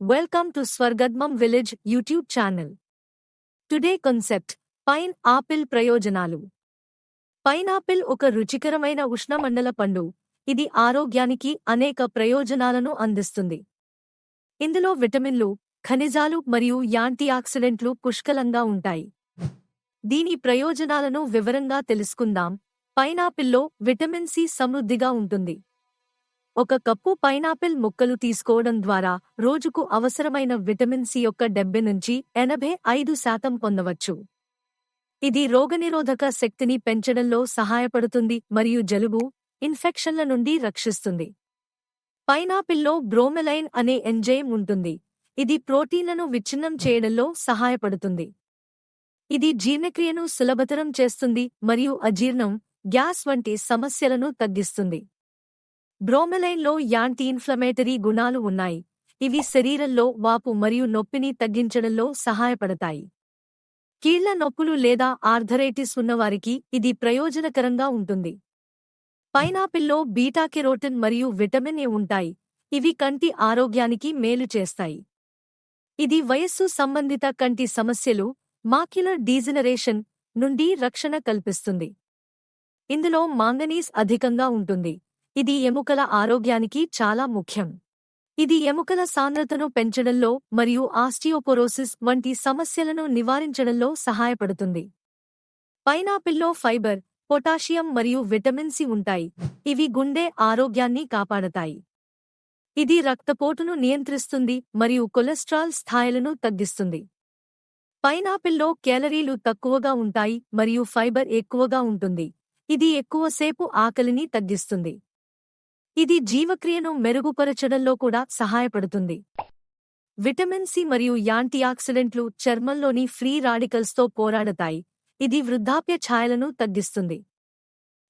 Welcome to Swargadmam Village YouTube channel. Today concept pineapple ప్రయోజనాలు. Pineapple ఒక రుచికరమైన ఉష్ణమండల పండు. ఇది ఆరోగ్యానికి అనేక ప్రయోజనాలను అందిస్తుంది. ఇందులో విటమిన్లు ఖనిజాలు మరియు యాంటీఆక్సిడెంట్లు పుష్కలంగా ఉంటాయి. దీని ప్రయోజనాలను వివరంగా తెలుసుకుందాం. పైనాపిల్లో విటమిన్ సి సమృద్ధిగా ఉంటుంది. ఒక కప్పు పైనాపిల్ ముక్కలు తీసుకోవడం ద్వారా రోజుకు అవసరమైన విటమిన్ సి యొక్క డెబ్బై నుంచి ఎనభై ఐదు శాతం పొందవచ్చు. ఇది రోగనిరోధక శక్తిని పెంచడంలో సహాయపడుతుంది మరియు జలుబు ఇన్ఫెక్షన్ల నుండి రక్షిస్తుంది. పైనాపిల్లో బ్రోమెలైన్ అనే ఎంజైమ్ ఉంటుంది. ఇది ప్రోటీన్లను విచ్ఛిన్నం చేయడంలో సహాయపడుతుంది. ఇది జీర్ణక్రియను సులభతరం చేస్తుంది మరియు అజీర్ణం గ్యాస్ వంటి సమస్యలను తగ్గిస్తుంది. బ్రోమెలైన్లో యాంటీ ఇన్ఫ్లమేటరీ గుణాలు ఉన్నాయి. ఇవి శరీరంలో వాపు మరియు నొప్పిని తగ్గించడంలో సహాయపడతాయి. కీళ్ళ నొప్పులు లేదా ఆర్థరైటిస్ ఉన్నవారికి ఇది ప్రయోజనకరంగా ఉంటుంది. పైనాపిల్లో బీటాకెరోటిన్ మరియు విటమిన్ ఏ ఉంటాయి. ఇవి కంటి ఆరోగ్యానికి మేలు చేస్తాయి. ఇది వయస్సు సంబంధిత కంటి సమస్యలు మాక్యులర్ డీజనరేషన్ నుండి రక్షణ కల్పిస్తుంది. ఇందులో మాంగనీస్ అధికంగా ఉంటుంది. ఇది ఎముకల ఆరోగ్యానికి చాలా ముఖ్యం. ఇది ఎముకల సాంద్రతను పెంచడంలో మరియు ఆస్టియోపోరోసిస్ వంటి సమస్యలను నివారించడంలో సహాయపడుతుంది. పైనాపిల్లో ఫైబర్ పొటాషియం మరియు విటమిన్ సి ఉంటాయి. ఇవి గుండె ఆరోగ్యాన్ని కాపాడతాయి. ఇది రక్తపోటును నియంత్రిస్తుంది మరియు కొలెస్ట్రాల్ స్థాయిలను తగ్గిస్తుంది. పైనాపిల్లో కేలరీలు తక్కువగా ఉంటాయి మరియు ఫైబర్ ఎక్కువగా ఉంటుంది. ఇది ఎక్కువసేపు ఆకలిని తగ్గిస్తుంది. ఇది జీవక్రియను మెరుగుపరచడంలో కూడా సహాయపడుతుంది. విటమిన్ సి మరియు యాంటీ ఆక్సిడెంట్లు చర్మంలోని ఫ్రీ రాడికల్స్తో పోరాడతాయి. ఇది వృద్ధాప్య ఛాయలను తగ్గిస్తుంది.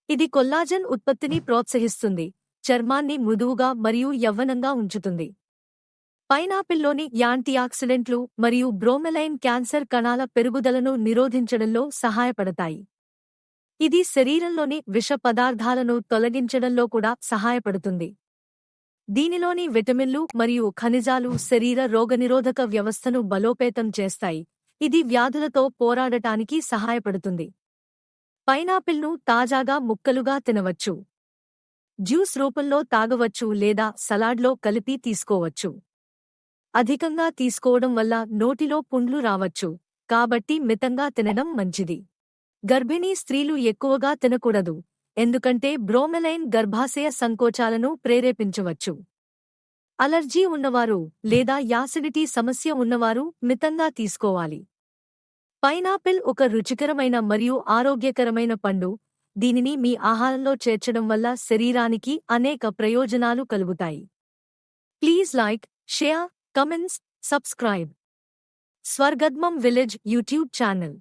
ఇది కొల్లాజన్ ఉత్పత్తిని ప్రోత్సహిస్తుంది. చర్మాన్ని మృదువుగా మరియు యవ్వనంగా ఉంచుతుంది. పైనాపిల్లోని యాంటీ ఆక్సిడెంట్లు మరియు బ్రోమెలైన్ క్యాన్సర్ కణాల పెరుగుదలను నిరోధించడంలో సహాయపడతాయి. ఇది శరీరంలోని విష పదార్థాలను తొలగించడంలో కూడా సహాయపడుతుంది. దీనిలోని విటమిన్లు మరియు ఖనిజాలు శరీర రోగనిరోధక వ్యవస్థను బలోపేతం చేస్తాయి. ఇది వ్యాధులతో పోరాడటానికి సహాయపడుతుంది. పైనాపిల్ను తాజాగా ముక్కలుగా తినవచ్చు. జ్యూస్ రూపంలో తాగవచ్చు లేదా సలాడ్లో కలిపి తీసుకోవచ్చు. అధికంగా తీసుకోవడం వల్ల నోటిలో పుండ్లు రావచ్చు. కాబట్టి మితంగా తినడం మంచిది. గర్భిణీ స్త్రీలు ఎక్కువగా తినకూడదు ఎందుకంటే బ్రోమెలైన్ గర్భాశయ సంకోచాలను ప్రేరేపించవచ్చు. అలర్జీ ఉన్నవారు లేదా యాసిడిటీ సమస్య ఉన్నవారు మితంగా తీసుకోవాలి. పైనాపిల్ ఒక రుచికరమైన మరియు ఆరోగ్యకరమైన పండు దీనిని మీ ఆహారంలో చేర్చడం వల్ల శరీరానికి అనేక ప్రయోజనాలు కలుగుతాయి. Please like share comments subscribe. స్వర్గద్మం village YouTube channel.